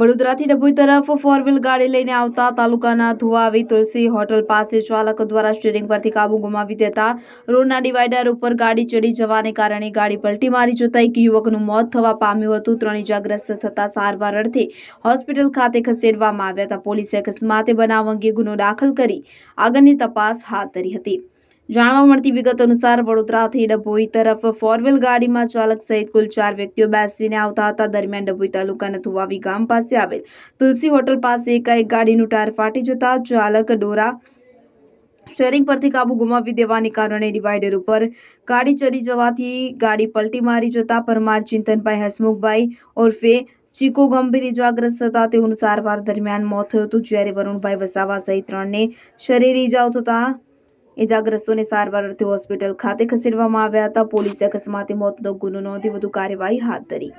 વડોદરાથી ડભોઈ તરફ four wheel ગાડી લઈને આવતા તાલુકાના ધુવાવી તુલસી હોટલ પાસે ચાલક દ્વારા સ્ટીરિંગ પરથી કાબુ ગુમાવી દેતા રોડના ડિવાઈડર ઉપર ગાડી ચડી જવાને કારણે ગાડી પલટી મારી જતા એક યુવકનું મોત થવા પામ્યું હતું. ત્રણ ઇજાગ્રસ્ત થતા સારવાર અર્થે હોસ્પિટલ ખાતે ખસેડવામાં આવ્યા હતા. પોલીસે અકસ્માતે બનાવ અંગે ગુનો દાખલ કરી આગળની તપાસ હાથ ધરી હતી. જાણવા મળતી વિગત અનુસાર વડોદરાથી ડભોઈ તરફ ફોરવ્હીલ ગાડીમાં ચાલક સહિત કુલ ચાર વ્યક્તિઓ બેસીને આવતા હતા. દરમિયાન ડભોઈ તાલુકાના થુવાવી ગામ પાસે આવેલ તુલસી હોટલ પાસે એકાએક ગાડીનું ટાયર ફાટી જતા ચાલક ડોરા સ્ટેરિંગ પરથી કાબુ ગુમાવી દેવાને કારણે ડિવાઈડર ઉપર ગાડી ચડી જવાથી ગાડી પલટી મારી જતા પરમાર ચિંતનભાઈ હસમુખભાઈ ઉર્ફે ચીકો ગંભીર ઇજાગ્રસ્ત હતા. તેઓનું સારવાર દરમિયાન મોત થયું હતું. જ્યારે વરુણભાઈ વસાવા સહિત ત્રણને શરીર ઇજાઓ થતા ઇજાગ્રસ્તોને સારવાર અર્થે હોસ્પિટલ ખાતે ખસેડવામાં આવ્યા હતા. પોલીસે અકસ્માતે મોતનો ગુનો નોંધી વધુ કાર્યવાહી હાથ ધરી.